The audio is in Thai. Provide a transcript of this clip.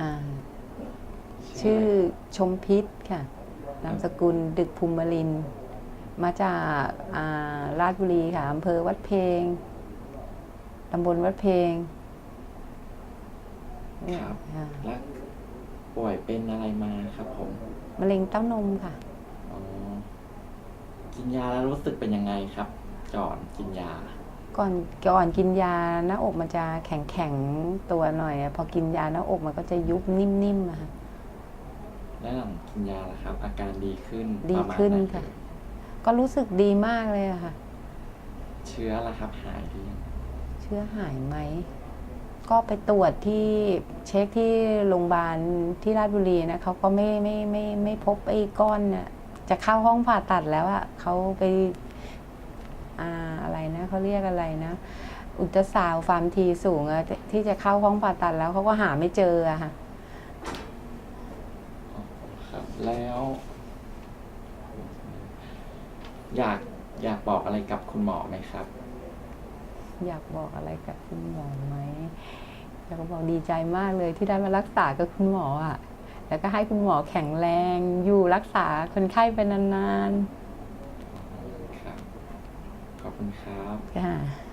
อ่าชื่อชมพิษค่ะ นามสกุลดึกภูมิลินทร์มาจากอ่าราชบุรีค่ะอำเภอวัดเพลงตำบลวัดเพลงเนี่ยครับค่ะแล้วป่วยเป็นอะไรมาครับผม มะเร็งเต้านมค่ะอ๋อกินยาแล้วรู้สึกเป็นยังไงครับก่อนกินยา ก่อนก่อนกินยาหน้าอกมันจะแข็งแข็งๆตัวหน่อยอะพอกินยาหน้าอกมันก็จะยุบนิ่มๆอะค่ะแล้วหลังกินยาแล้วครับ อาการดีขึ้นดีประมาณขึ้นไหค่ะ ก็รู้สึกดีมากเลยอะค่ะ เชื้อละครับหายดียังเชื้อหายไหม ก็ไปตรวจที่เช็คที่โรงพยาบาลที่ราชบุรีนะเขาก็ไม่ไม่ไม่ไม่พบไอ้ก้อนเนี่ยจะเข้าห้องผ่าตัดแล้วอะเขาไปอ่าอะไร นะเขาเรียกอะไรนะ อุลตราซาวด์ความทีสูงอะที่ที่จะเข้าห้องผ่าตัดแล้วเขาก็หาไม่เจออะค่ะอ๋อครับแล้ว อยากอยากบอกอะไรกับคุณหมอไหมครับ อยากบอกอะไรกับคุณหมอไหมอยากบอกดีใจมากเลยที่ได้มารักษากับคุณหมออะแล้วก็ให้คุณหมอแข็งแรง อยู่รักษาคนไข้ไปนานครับข อบคุณครับค่ะ